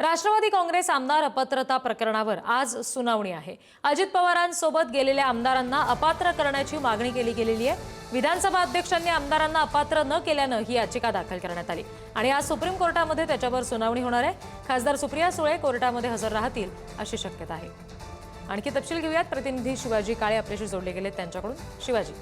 राष्ट्रवादी काँग्रेस आमदार अपात्रता प्रकरणावर आज सुनावणी आहे. अजित पवारांसोबत गेलेल्या आमदारांना अपात्र करण्याची मागणी केली गेलेली आहे. विधानसभा अध्यक्षांनी आमदारांना अपात्र न केल्यानं ही याचिका दाखल करण्यात आली. आणि आज सुप्रीम कोर्टामध्ये त्याच्यावर सुनावणी होणार आहे. खासदार सुप्रिया सुळे कोर्टामध्ये हजर राहतील अशी शक्यता आहे. आणखी तपशील घेऊयात. प्रतिनिधी शिवाजी काळे आपल्याशी जोडले गेले त्यांच्याकडून. शिवाजी.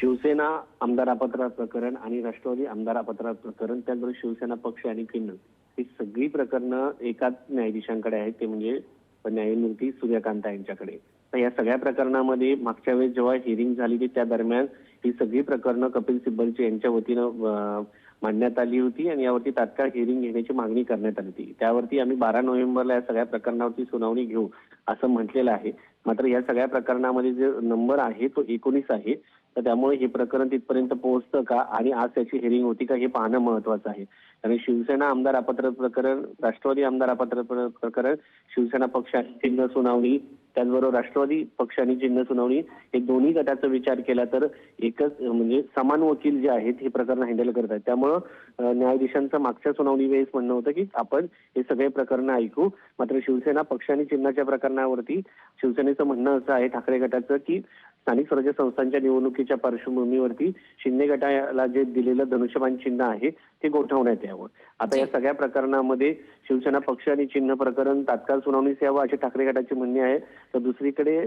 शिवसेना आमदार अपात्र प्रकरण आणि राष्ट्रवादी आमदार अपात्र प्रकरण त्याचबरोबर शिवसेना पक्ष आणि चिन्ह ही सगळी प्रकरणं एकाच न्यायाधीशांकडे आहेत ते म्हणजे न्यायमूर्ती सूर्यकांता यांच्याकडे. तर या सगळ्या प्रकरणामध्ये मागच्या वेळेस जेव्हा हिअरिंग झाली होती त्या दरम्यान ही सगळी प्रकरणं कपिल सिब्बलची यांच्या वतीनं मांडण्यात आली होती आणि यावरती तात्काळ हिअरिंग घेण्याची मागणी करण्यात आली होती. त्यावरती आम्ही बारा नोव्हेंबरला या सगळ्या प्रकरणावरती सुनावणी घेऊ असं म्हटलेलं आहे. मात्र या सगळ्या प्रकरणामध्ये जे नंबर आहे तो एकोणीस आहे. तर त्यामुळे हे प्रकरण तिथपर्यंत पोहोचतं का आणि आज त्याची हिअरिंग होती का हे पाहणं महत्वाचं आहे. आणि शिवसेना आमदार अपात्र प्रकरण राष्ट्रवादी आमदार अपात्र प्र- प्रकरण शिवसेना पक्ष सुनावणी त्याचबरोबर राष्ट्रवादी पक्ष आणि चिन्ह सुनावणी हे दोन्ही गटाचा विचार केला तर एकच म्हणजे समान वकील जे आहेत हे प्रकरण हँडल करत आहेत. त्यामुळं न्यायाधीशांचं मागच्या सुनावणी वेळेस म्हणणं होतं की आपण हे सगळे प्रकरणं ऐकू. मात्र शिवसेना पक्ष आणि चिन्हाच्या प्रकरणावरती शिवसेनेचं म्हणणं असं आहे ठाकरे गटाचं की स्थानिक स्वराज्य संस्थांच्या निवडणुकीच्या पार्श्वभूमीवरती शिंदे गटाला जे दिलेलं धनुष्यबाण चिन्ह आहे ते गोठवण्यात यावं. आता या सगळ्या प्रकरणामध्ये शिवसेना पक्ष आणि चिन्ह प्रकरण तात्काळ सुनावणीस यावं अशी ठाकरे गटाची म्हणणी आहे. तर दुसरीकडे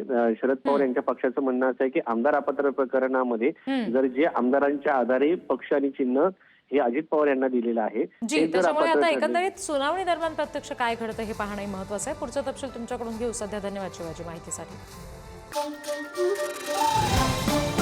शरद पवार यांच्या पक्षाचं म्हणणं असं आहे की आमदार अपात्र प्रकरणामध्ये. जर जे आमदारांच्या आधारे पक्ष आणि चिन्ह हे अजित पवार यांना दिलेलं आहे त्याच्यामुळे आता एकंदरीत सुनावणी दरम्यान प्रत्यक्ष काय घडतं हे पाहणंही महत्वाचं आहे. पुढचं तपशील तुमच्याकडून घेऊ. सध्या धन्यवाद शिवाजी माहितीसाठी. Thank you.